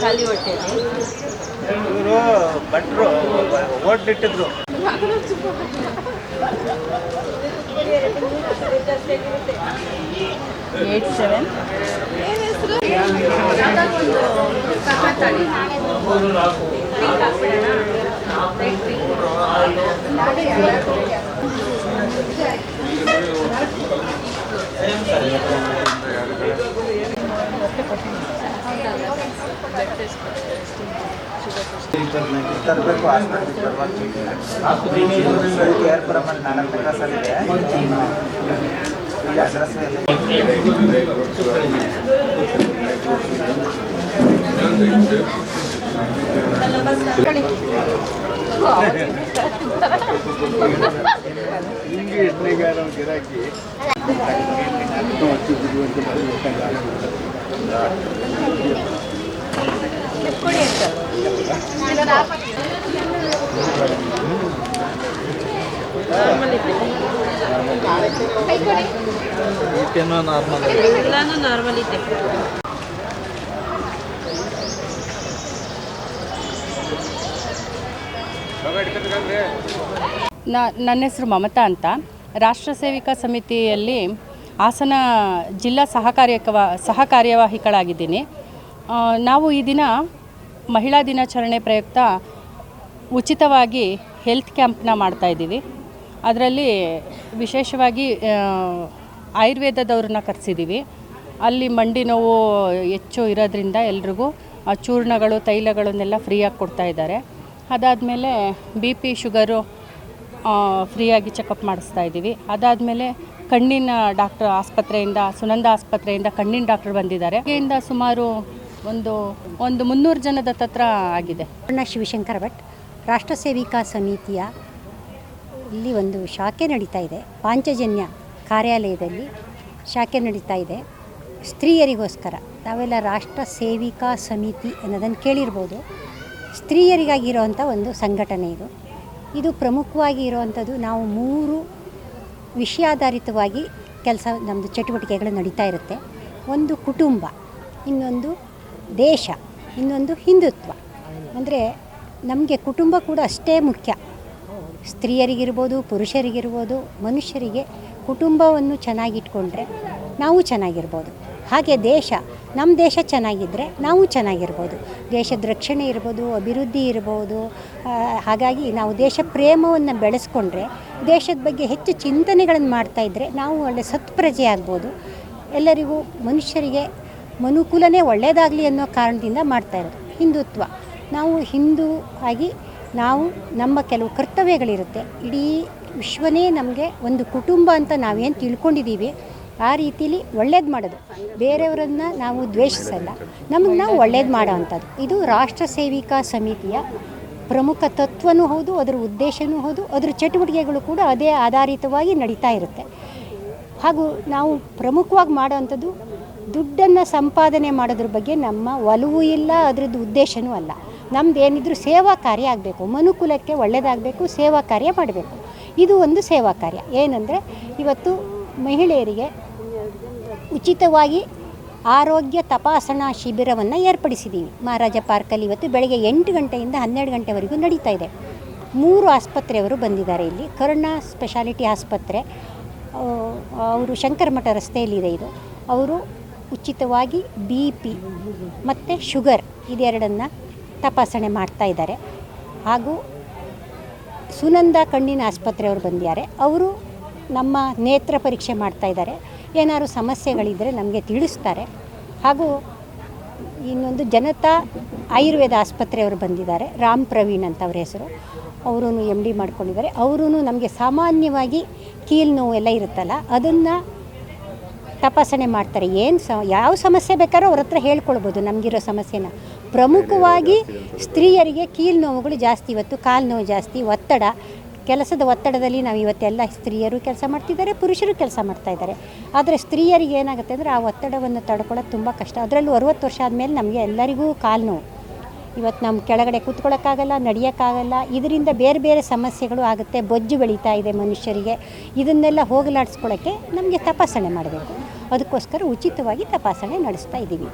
ಖಾಲಿ ಹೊಟ್ಟೆಯಲ್ಲಿ ಇವರು ಭಟ್ರು ಓಟ್ಲಿಟ್ಟಿದ್ರು ಏಯ್ಟ್ ಸೆವೆನ್. ತರಬೇಕು ಹಾಸ್ಪಿಟಲ್ ಕೇರ್ ಪ್ರಮಾಣ ನಾಲ್ಕು ಕ್ಲಾಸಲ್ಲಿದೆ ಅಡ್ರೆಸ್ ಕೊಡಿ ಅಂತ ನಾರ್ಮಲ್ ನನ್ನ ಹೆಸರು ಮಮತಾ ಅಂತ. ರಾಷ್ಟ್ರ ಸೇವಿಕಾ ಸಮಿತಿಯಲ್ಲಿ ಹಾಸನ ಜಿಲ್ಲಾ ಸಹಕಾರ್ಯಕವ ಸಹ ಕಾರ್ಯವಾಹಿಗಳಾಗಿದ್ದೀನಿ ನಾವು ಈ ದಿನ ಮಹಿಳಾ ದಿನಾಚರಣೆ ಪ್ರಯುಕ್ತ ಉಚಿತವಾಗಿ ಹೆಲ್ತ್ ಕ್ಯಾಂಪ್ನ ಮಾಡ್ತಾಯಿದ್ದೀವಿ ಅದರಲ್ಲಿ ವಿಶೇಷವಾಗಿ ಆಯುರ್ವೇದದವ್ರನ್ನ ಕರೆಸಿದ್ದೀವಿ. ಅಲ್ಲಿ ಮಂಡಿ ನೋವು ಹೆಚ್ಚು ಇರೋದ್ರಿಂದ ಎಲ್ರಿಗೂ ಚೂರ್ಣಗಳು, ತೈಲಗಳನ್ನೆಲ್ಲ ಫ್ರೀಯಾಗಿ ಕೊಡ್ತಾ ಇದ್ದಾರೆ. ಅದಾದಮೇಲೆ ಬಿ ಪಿ, ಶುಗರು ಫ್ರೀಯಾಗಿ ಚೆಕಪ್ ಮಾಡಿಸ್ತಾ ಇದ್ದೀವಿ. ಅದಾದಮೇಲೆ ಕಣ್ಣಿನ ಡಾಕ್ಟರ್ ಆಸ್ಪತ್ರೆಯಿಂದ, ಸುನಂದ ಆಸ್ಪತ್ರೆಯಿಂದ ಕಣ್ಣಿನ ಡಾಕ್ಟರ್ ಬಂದಿದ್ದಾರೆ. ಇಂದ ಸುಮಾರು ಒಂದು ಒಂದು ಮುನ್ನೂರು ಜನದ ತತ್ರ ಆಗಿದೆ. ಅಣ್ಣ ಶಿವಶಂಕರ ಭಟ್, ರಾಷ್ಟ್ರ ಸೇವಿಕಾ ಸಮಿತಿಯ ಇಲ್ಲಿ ಒಂದು ಶಾಖೆ ನಡೀತಾ ಇದೆ. ಪಾಂಚಜನ್ಯ ಕಾರ್ಯಾಲಯದಲ್ಲಿ ಶಾಖೆ ನಡೀತಾ ಇದೆ. ಸ್ತ್ರೀಯರಿಗೋಸ್ಕರ ನಾವೆಲ್ಲ ರಾಷ್ಟ್ರ ಸೇವಿಕಾ ಸಮಿತಿ ಅನ್ನೋದನ್ನು ಕೇಳಿರ್ಬೋದು. ಸ್ತ್ರೀಯರಿಗಾಗಿರುವಂಥ ಒಂದು ಸಂಘಟನೆ ಇದು. ಇದು ಪ್ರಮುಖವಾಗಿ ಇರುವಂಥದ್ದು ನಾವು ಮೂರು ವಿಷಯಾಧಾರಿತವಾಗಿ ಕೆಲಸ ನಮ್ಮದು ಚಟುವಟಿಕೆಗಳು ನಡೀತಾ ಇರುತ್ತೆ. ಒಂದು ಕುಟುಂಬ, ಇನ್ನೊಂದು ದೇಶ, ಇನ್ನೊಂದು ಹಿಂದುತ್ವ. ಅಂದರೆ ನಮಗೆ ಕುಟುಂಬ ಕೂಡ ಅಷ್ಟೇ ಮುಖ್ಯ. ಸ್ತ್ರೀಯರಿಗಿರ್ಬೋದು, ಪುರುಷರಿಗಿರ್ಬೋದು, ಮನುಷ್ಯರಿಗೆ ಕುಟುಂಬವನ್ನು ಚೆನ್ನಾಗಿಟ್ಕೊಂಡ್ರೆ ನಾವು ಚೆನ್ನಾಗಿರ್ಬೋದು. ಹಾಗೆ ದೇಶ ನಮ್ಮ ದೇಶ ಚೆನ್ನಾಗಿದ್ದರೆ ನಾವು ಚೆನ್ನಾಗಿರ್ಬೋದು. ದೇಶದ ರಕ್ಷಣೆ ಇರ್ಬೋದು, ಅಭಿವೃದ್ಧಿ ಇರ್ಬೋದು ಹಾಗಾಗಿ ನಾವು ದೇಶ ಪ್ರೇಮವನ್ನು ಬೆಳೆಸ್ಕೊಂಡ್ರೆ, ದೇಶದ ಬಗ್ಗೆ ಹೆಚ್ಚು ಚಿಂತನೆಗಳನ್ನು ಮಾಡ್ತಾಯಿದ್ರೆ ನಾವು ಒಳ್ಳೆ ಸತ್ಪ್ರಜೆ ಆಗ್ಬೋದು. ಎಲ್ಲರಿಗೂ ಮನುಷ್ಯರಿಗೆ ಮನುಕುಲನೇ ಒಳ್ಳೆಯದಾಗಲಿ ಅನ್ನೋ ಕಾರಣದಿಂದ ಮಾಡ್ತಾ ಇರೋದು. ಹಿಂದುತ್ವ. ನಾವು ಹಿಂದೂ ಆಗಿ ನಾವು ನಮ್ಮ ಕೆಲವು ಕರ್ತವ್ಯಗಳಿರುತ್ತೆ. ಇಡೀ ವಿಶ್ವನೇ ನಮಗೆ ಒಂದು ಕುಟುಂಬ ಅಂತ ನಾವೇನು ತಿಳ್ಕೊಂಡಿದ್ದೀವಿ, ಆ ರೀತಿಲಿ ಒಳ್ಳೇದು ಮಾಡೋದು. ಬೇರೆಯವರನ್ನು ನಾವು ದ್ವೇಷಿಸಲ್ಲ. ನಮಗೆ ನಾವು ಒಳ್ಳೇದು ಮಾಡೋ ಅಂಥದ್ದು. ಇದು ರಾಷ್ಟ್ರ ಸೇವಿಕಾ ಸಮಿತಿಯ ಪ್ರಮುಖ ತತ್ವನೂ ಹೌದು, ಅದರ ಉದ್ದೇಶವೂ ಹೌದು, ಅದರ ಚಟುವಟಿಕೆಗಳು ಕೂಡ ಅದೇ ಆಧಾರಿತವಾಗಿ ನಡೀತಾ ಇರುತ್ತೆ. ಹಾಗೂ ನಾವು ಪ್ರಮುಖವಾಗಿ ಮಾಡೋವಂಥದ್ದು ದುಡ್ಡನ್ನು ಸಂಪಾದನೆ ಮಾಡೋದ್ರ ಬಗ್ಗೆ ನಮ್ಮ ಒಲವು ಇಲ್ಲ, ಅದರದ್ದು ಉದ್ದೇಶವೂ ಅಲ್ಲ. ನಮ್ದು ಏನಿದ್ರು ಸೇವಾ ಕಾರ್ಯ ಆಗಬೇಕು. ಮನುಕುಲಕ್ಕೆ ಒಳ್ಳೆಯದಾಗಬೇಕು ಸೇವಾ ಕಾರ್ಯ ಮಾಡಬೇಕು. ಇದು ಒಂದು ಸೇವಾ ಕಾರ್ಯ. ಏನಂದರೆ, ಇವತ್ತು ಮಹಿಳೆಯರಿಗೆ ಉಚಿತವಾಗಿ ಆರೋಗ್ಯ ತಪಾಸಣಾ ಶಿಬಿರವನ್ನು ಏರ್ಪಡಿಸಿದ್ದೀವಿ ಮಹಾರಾಜ ಪಾರ್ಕಲ್ಲಿ ಇವತ್ತು ಬೆಳಗ್ಗೆ ಎಂಟು ಗಂಟೆಯಿಂದ ಹನ್ನೆರಡು ಗಂಟೆವರೆಗೂ ನಡೀತಾ ಇದೆ. ಮೂರು ಆಸ್ಪತ್ರೆಯವರು ಬಂದಿದ್ದಾರೆ ಇಲ್ಲಿ. ಕರುಣಾ ಸ್ಪೆಷಾಲಿಟಿ ಆಸ್ಪತ್ರೆ ಅವರು ಶಂಕರಮಠ ರಸ್ತೆಯಲ್ಲಿದೆ ಇದು. ಅವರು ಉಚಿತವಾಗಿ ಬಿ ಪಿ ಮತ್ತು ಶುಗರ್ ಇದೆರಡನ್ನು ತಪಾಸಣೆ ಮಾಡ್ತಾ ಇದ್ದಾರೆ. ಹಾಗೂ ಸುನಂದ ಕಣ್ಣಿನ ಆಸ್ಪತ್ರೆಯವರು ಬಂದಿದ್ದಾರೆ. ಅವರು ನಮ್ಮ ನೇತ್ರ ಪರೀಕ್ಷೆ ಮಾಡ್ತಾ ಇದ್ದಾರೆ. ಏನಾದ್ರು ಸಮಸ್ಯೆಗಳಿದ್ದರೆ ನಮಗೆ ತಿಳಿಸ್ತಾರೆ. ಹಾಗೂ ಇನ್ನೊಂದು ಜನತಾ ಆಯುರ್ವೇದ ಆಸ್ಪತ್ರೆಯವರು ಬಂದಿದ್ದಾರೆ. ರಾಮ್ ಪ್ರವೀಣ್ ಅಂತ ಅವ್ರ ಹೆಸರು. ಅವರೂ ಎಂ ಡಿ ಮಾಡ್ಕೊಂಡಿದ್ದಾರೆ. ಅವರೂ ನಮಗೆ ಸಾಮಾನ್ಯವಾಗಿ ಕೀಲು ನೋವು ಎಲ್ಲ ಇರುತ್ತಲ್ಲ, ಅದನ್ನು ತಪಾಸಣೆ ಮಾಡ್ತಾರೆ. ಏನು ಸ, ಯಾವ ಸಮಸ್ಯೆ ಬೇಕಾದ್ರೂ ಅವ್ರ ಹತ್ರ ಹೇಳ್ಕೊಳ್ಬೋದು ನಮಗಿರೋ ಸಮಸ್ಯೆನ. ಪ್ರಮುಖವಾಗಿ ಸ್ತ್ರೀಯರಿಗೆ ಕೀಲು ನೋವುಗಳು ಜಾಸ್ತಿ, ಇವತ್ತು ಕಾಲು ನೋವು ಜಾಸ್ತಿ, ಒತ್ತಡ. ಕೆಲಸದ ಒತ್ತಡದಲ್ಲಿ ನಾವು ಇವತ್ತೆಲ್ಲ ಸ್ತ್ರೀಯರು ಕೆಲಸ ಮಾಡ್ತಿದ್ದಾರೆ, ಪುರುಷರು ಕೆಲಸ ಮಾಡ್ತಾ ಇದ್ದಾರೆ. ಆದರೆ ಸ್ತ್ರೀಯರಿಗೆ ಏನಾಗುತ್ತೆ ಅಂದರೆ ಆ ಒತ್ತಡವನ್ನು ತಡ್ಕೊಳ್ಳೋದು ತುಂಬ ಕಷ್ಟ. ಅದರಲ್ಲೂ ಅರುವತ್ತು ವರ್ಷ ಆದಮೇಲೆ ನಮಗೆ ಎಲ್ಲರಿಗೂ ಕಾಲು ನೋವು. ಇವತ್ತು ನಮ್ಮ ಕೆಳಗಡೆ ಕೂತ್ಕೊಳ್ಳೋಕ್ಕಾಗಲ್ಲ ನಡೆಯೋಕ್ಕಾಗಲ್ಲ. ಇದರಿಂದ ಬೇರೆ ಬೇರೆ ಸಮಸ್ಯೆಗಳು ಆಗುತ್ತೆ. ಬೊಜ್ಜು ಬೆಳೀತಾ ಇದೆ ಮನುಷ್ಯರಿಗೆ. ಇದನ್ನೆಲ್ಲ ಹೋಗಲಾಡಿಸ್ಕೊಳ್ಳೋಕ್ಕೆ ನಮಗೆ ತಪಾಸಣೆ ಮಾಡಬೇಕು. ಅದಕ್ಕೋಸ್ಕರ ಉಚಿತವಾಗಿ ತಪಾಸಣೆ ನಡೆಸ್ತಾ ಇದ್ದೀವಿ.